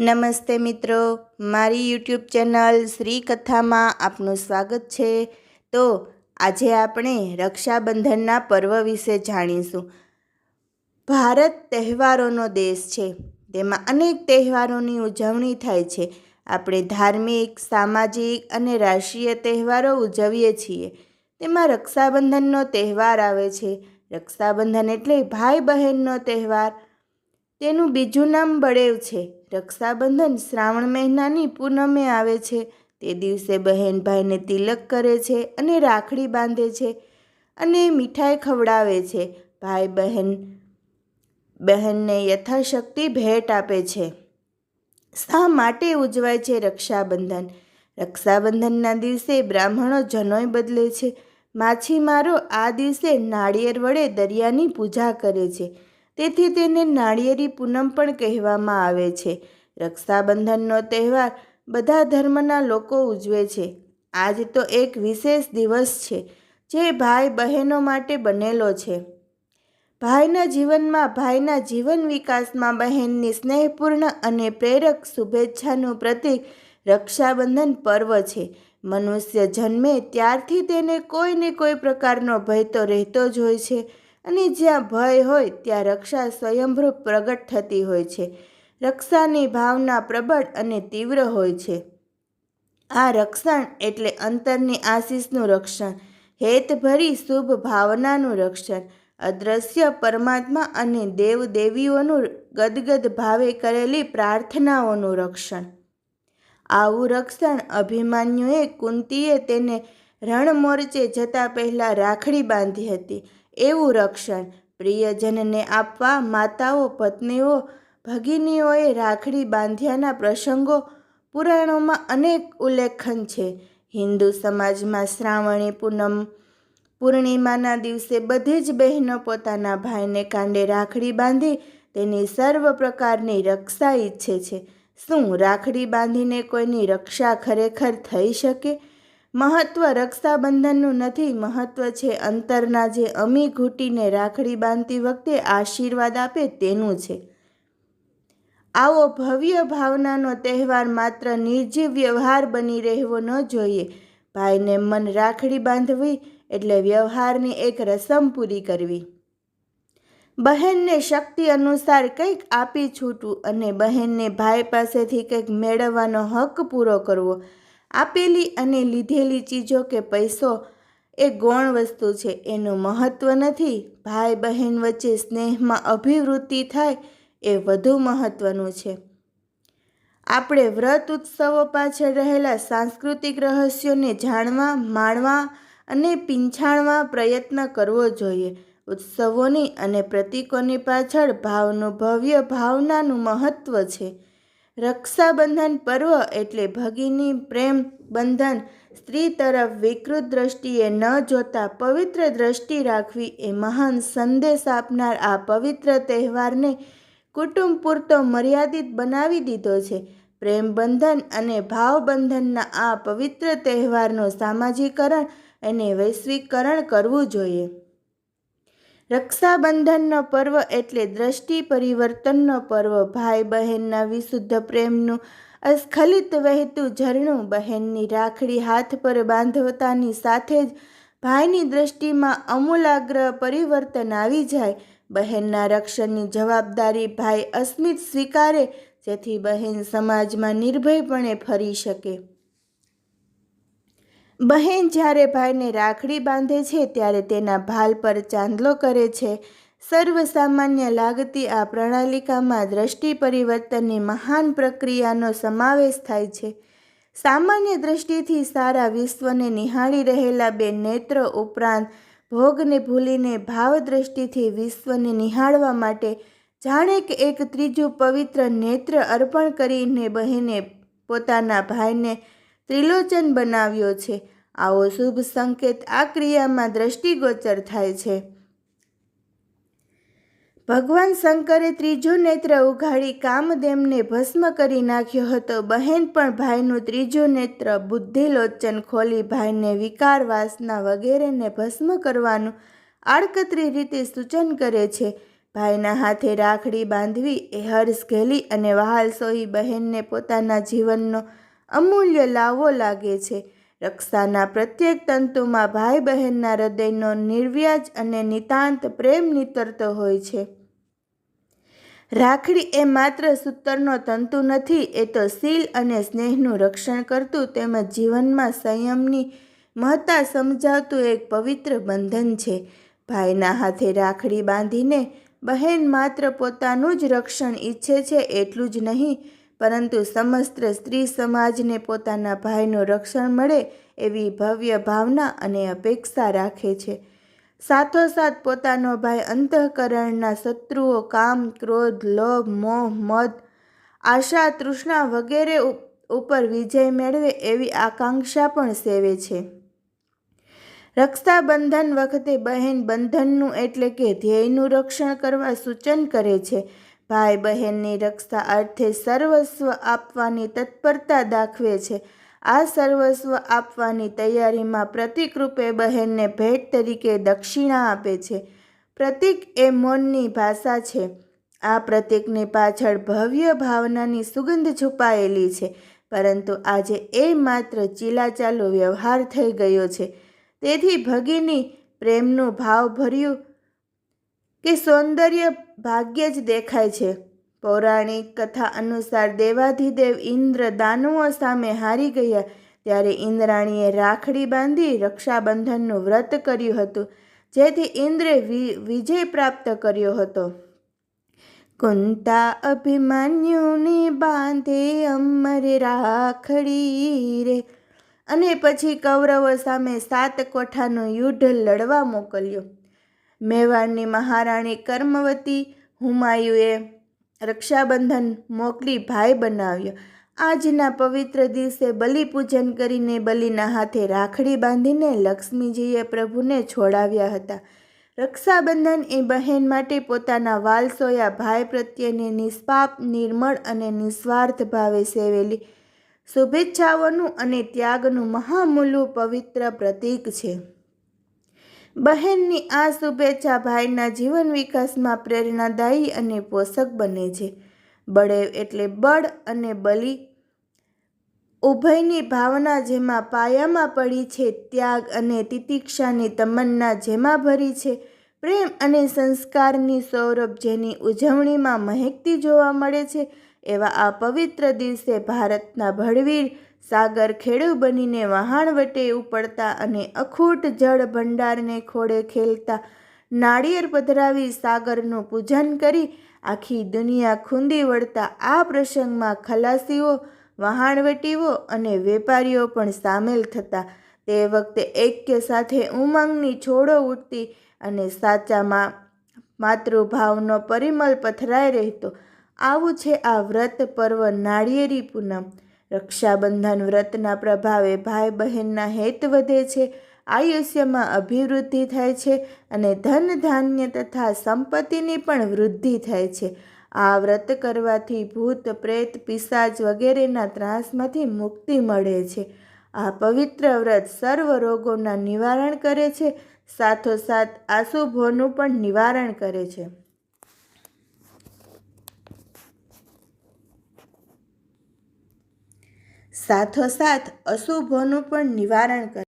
નમસ્તે મિત્રો, મારી યુટ્યુબ ચેનલ શ્રી કથામાં આપનું સ્વાગત છે. તો આજે આપણે રક્ષાબંધનના પર્વ વિશે જાણીશું. ભારત તહેવારોનો દેશ છે. તેમાં અનેક તહેવારોની ઉજવણી થાય છે. આપણે ધાર્મિક, સામાજિક અને રાષ્ટ્રીય તહેવારો ઉજવીએ છીએ. તેમાં રક્ષાબંધનનો તહેવાર આવે છે. રક્ષાબંધન એટલે ભાઈ બહેનનો તહેવાર. તેનું બીજું નામ બળેવ છે. રક્ષાબંધન શ્રાવણ મહિનાની પૂનમે આવે છે. તે દિવસે બહેન ભાઈને તિલક કરે છે અને રાખડી બાંધે છે અને મીઠાઈ ખવડાવે છે. ભાઈ બહેન, બહેનને યથાશક્તિ ભેટ આપે છે. શા માટે ઉજવાય છે રક્ષાબંધન? રક્ષાબંધનના દિવસે બ્રાહ્મણો જનોય બદલે છે. માછીમારો આ દિવસે નાળિયેર વડે દરિયાની પૂજા કરે છે. તેથી તેને નાળિયેરી પૂનમ પણ કહેવામાં આવે છે. રક્ષાબંધનનો તહેવાર બધા ધર્મના લોકો ઉજવે છે. આજ તો એક વિશેષ દિવસ છે, જે ભાઈ બહેનો માટે બનેલો છે. ભાઈના જીવનમાં ભાઈના જીવન વિકાસમાં બહેનની સ્નેહપૂર્ણ અને પ્રેરક શુભેચ્છાનું પ્રતીક રક્ષાબંધન પર્વ છે. મનુષ્ય જન્મે ત્યારથી તેને કોઈ ને કોઈ પ્રકારનો ભય તો રહેતો જ હોય છે. અને જ્યાં ભય હોય ત્યાં રક્ષા સ્વયંભૂ પ્રગટ થતી હોય છે. રક્ષાની ભાવના પ્રબળ અને તીવ્ર હોય છે. આ રક્ષણ એટલે અંતરની આશીષનું રક્ષણ, હેતભરી શુભ ભાવનાનું રક્ષણ, અદ્રશ્ય પરમાત્મા અને દેવ દેવીઓનું ગદગદ ભાવે કરેલી પ્રાર્થનાઓનું રક્ષણ. આવું રક્ષણ અભિમાન્યુએ કુંતીએ તેને રણમોરચે જતા પહેલાં રાખડી બાંધી હતી. એવું રક્ષણ. પ્રિયજનને આપવા માતાઓ, પત્નીઓ, ભગિનીઓએ રાખડી બાંધ્યાના પ્રસંગો, પુરાણોમાં અનેક ઉલ્લેખન છે. હિન્દુ સમાજમાં શ્રાવણી પૂનમ, પૂર્ણિમાના દિવસે બધી જ બહેનો પોતાના ભાઈને કાંડે રાખડી બાંધી તેની સર્વ પ્રકારની રક્ષા ઈચ્છે છે. શું રાખડી બાંધીને કોઈની રક્ષા ખરેખર થઈ શકે? મહત્વ રક્ષાબંધનનું નથી, મહત્વ છે અંતરના જે અમી ઘૂંટીને રાખડી બાંધતી વખતે આશીર્વાદ આપે તેનું છે. આવો ભવ્ય ભાવનાનો તહેવાર માત્ર નિર્જીવ વ્યવહાર બની રહેવો ન જોઈએ. ભાઈને મન રાખડી બાંધવી એટલે વ્યવહારની એક રસમ પૂરી કરવી. બહેનને શક્તિ અનુસાર કંઈક આપી છૂટવું અને બહેનને ભાઈ પાસેથી કંઈક મેળવવાનો હક પૂરો કરવો. આપેલી અને લીધેલી ચીજો કે પૈસો એ ગૌણ વસ્તુ છે. એનું મહત્ત્વ નથી. ભાઈ બહેન વચ્ચે સ્નેહમાં અભિવૃદ્ધિ થાય એ વધુ મહત્ત્વનું છે. આપણે વ્રત ઉત્સવો પાછળ રહેલા સાંસ્કૃતિક રહસ્યોને જાણવા, માણવા અને પીંછાણવા પ્રયત્ન કરવો જોઈએ. ઉત્સવોની અને પ્રતીકોની પાછળ ભાવનું ભવ્ય ભાવનાનું મહત્ત્વ છે. રક્ષાબંધન પર્વ એટલે ભગીની પ્રેમ બંધન. સ્ત્રી તરફ વિકૃત દ્રષ્ટિએ ન જોતા પવિત્ર દ્રષ્ટિ રાખવી એ મહાન સંદેશ આપનાર આ પવિત્ર તહેવારને કુટુંબ પૂરતો મર્યાદિત બનાવી દીધો છે. પ્રેમ બંધન અને ભાવબંધનના આ પવિત્ર તહેવારનું સામાજિકરણ અને વૈશ્વિકરણ કરવું જોઈએ. રક્ષાબંધનનો પર્વ એટલે દ્રષ્ટિ પરિવર્તનનો પર્વ. ભાઈ બહેનના વિશુદ્ધ પ્રેમનું અસ્ખલિત વહેતું ઝરણું બહેનની રાખડી હાથ પર બાંધવતાની સાથે જ ભાઈની દ્રષ્ટિમાં અમૂલાગ્ર પરિવર્તન આવી જાય. બહેનના રક્ષણની જવાબદારી ભાઈ અસ્મિત સ્વીકારે, જેથી બહેન સમાજમાં નિર્ભયપણે ફરી શકે. બહેન જ્યારે ભાઈને રાખડી બાંધે છે ત્યારે તેના ભાલ પર ચાંદલો કરે છે. સર્વસામાન્ય લાગતી આ પ્રણાલિકામાં દ્રષ્ટિ પરિવર્તનની મહાન પ્રક્રિયાનો સમાવેશ થાય છે. સામાન્ય દ્રષ્ટિથી સારા વિશ્વને નિહાળી રહેલા બે નેત્ર ઉપરાંત ભોગને ભૂલીને ભાવ દ્રષ્ટિથી વિશ્વને નિહાળવા માટે જાણે કે એક ત્રીજું પવિત્ર નેત્ર અર્પણ કરીને બહેને પોતાના ભાઈને ત્રિલોચન બનાવ્યો છે. આવો શુભ સંકેત આ ક્રિયામાં દ્રષ્ટિગોચર થાય છે. ભગવાન શંકરે ત્રીજો નેત્ર ઉઘાડી કામદેમને ભસ્મ કરી નાખ્યો હતો. બહેન પણ ભાઈનું ત્રીજું નેત્ર બુદ્ધિલોચન ખોલી ભાઈને વિકાર વાસના વગેરેને ભસ્મ કરવાનું આડકતરી રીતે સૂચન કરે છે. ભાઈના હાથે રાખડી બાંધવી એ હર્ષ ઘેલી અને વહાલસોઈ બહેનને પોતાના જીવનનો અમૂલ્ય લાવો લાગે છે. રક્ષાના પ્રત્યેક તંતુમાં ભાઈ બહેનના હૃદયનો નિર્વ્યાજ અને નિતાંત પ્રેમ નીતરતો હોય છે. રાખડી એ માત્ર સૂતરનો તંતુ નથી, એ તો શીલ અને સ્નેહનું રક્ષણ કરતું તેમજ જીવનમાં સંયમની મહત્તા સમજાવતું એક પવિત્ર બંધન છે. ભાઈના હાથે રાખડી બાંધીને બહેન માત્ર પોતાનું જ રક્ષણ ઈચ્છે છે, એટલું જ નહીં પરંતુ સમસ્ત સ્ત્રી સમાજને પોતાના ભાઈનું રક્ષણ મળે એવી ભવ્ય ભાવના અને અપેક્ષા રાખે છે. સાથોસાથ પોતાનો ભાઈ અંતઃકરણના શત્રુઓ કામ, ક્રોધ, લોભ, મોહ, મદ, આશા, તૃષ્ણા વગેરે ઉપર વિજય મેળવે એવી આકાંક્ષા પણ સેવે છે. રક્ષાબંધન વખતે બહેન બંધનનું એટલે કે ધ્યેયનું રક્ષણ કરવા સૂચન કરે છે. ભાઈ બહેનની રક્ષા અર્થે સર્વસ્વ આપવાની તત્પરતા દાખવે છે. આ સર્વસ્વ આપવાની તૈયારીમાં પ્રતિકરૂપે બહેનને ભેટ તરીકે દક્ષિણા આપે છે. પ્રતિક એ મૌનની ભાષા છે. આ પ્રતીકની પાછળ ભવ્ય ભાવનાની સુગંધ છુપાયેલી છે, પરંતુ આજે એ માત્ર ચીલાચાલુ વ્યવહાર થઈ ગયો છે. તેથી ભગીની પ્રેમનું ભાવ ભર્યું કે સૌંદર્ય ભાગ્યે જ દેખાય છે. પૌરાણિક કથા અનુસાર દેવાધિદેવ ઇન્દ્ર દાનવો સામે હારી ગયા, ત્યારે ઇન્દ્રાણીએ રાખડી બાંધી રક્ષાબંધનનું વ્રત કર્યું હતું, જેથી ઇન્દ્રે વિજય પ્રાપ્ત કર્યો હતો. કુંતા અભિમાન્યુને બાંધે અમરે રાખડી રે. અને પછી કૌરવો સામે સાત કોઠાનું યુદ્ધ લડવા મોકલ્યો. મેવાડની મહારાણી કર્મવતી હુમાયુએ રક્ષાબંધન મોકલી ભાઈ બનાવ્યો. આજના પવિત્ર દિવસે બલિપૂજન કરીને બલિના હાથે રાખડી બાંધીને લક્ષ્મીજીએ પ્રભુને છોડાવ્યા હતા. રક્ષાબંધન એ બહેન માટે પોતાના વાલસોયા ભાઈ પ્રત્યેની નિષ્પાપ, નિર્મળ અને નિસ્વાર્થ ભાવે સેવેલી. શુભેચ્છાઓનું અને ત્યાગનું મહામૂલું પવિત્ર પ્રતીક છે. બહેનની આ શુભેચ્છા ભાઈના જીવન વિકાસમાં પ્રેરણાદાયી અને પોષક બને છે. બળેવ એટલે બળ અને બલિ. ઉભયની ભાવના જેમાં પાયામાં પડી છે ત્યાગ અને તિતિક્ષાની તમન્ના જેમાં ભરી છે. પ્રેમ અને સંસ્કારની સૌરભ જેની ઉજવણીમાં મહેકતી જોવા મળે છે. એવા આ પવિત્ર દિવસે ભારતના ભળવીર સાગર ખેડૂ બનીને વહાણવટે ઉપડતા અને અખૂટ જળ ભંડારને ખોળે ખેલતા નાળિયેર પધરાવી સાગરનું પૂજન કરી આખી દુનિયા ખૂંદી વળતા આ પ્રસંગમાં ખલાસીઓ વહાણવટીઓ અને વેપારીઓ પણ સામેલ થતા. તે વખતે એક્ય સાથે ઉમંગની છોડો ઉઠતી અને સાચામાં માતૃભાવનો પરિમલ પથરાઈ રહેતો. આવું છે આ વ્રત પર્વ નાળિયેરી પૂનમ. રક્ષાબંધન વ્રતના પ્રભાવે ભાઈ બહેનના હેત વધે છે, આયુષ્યમાં અભિવૃદ્ધિ થાય છે અને ધન ધાન્ય તથા સંપત્તિની પણ વૃદ્ધિ થાય છે. આ વ્રત કરવાથી ભૂત, પ્રેત પિશાચ વગેરેના ત્રાસમાંથી મુક્તિ મળે છે. આ પવિત્ર વ્રત સર્વ રોગોના નિવારણ કરે છે, સાથોસાથ આશુભોનું પણ નિવારણ કરે છે. સાથોસાથ અશુભોનું પણ નિવારણ કરે.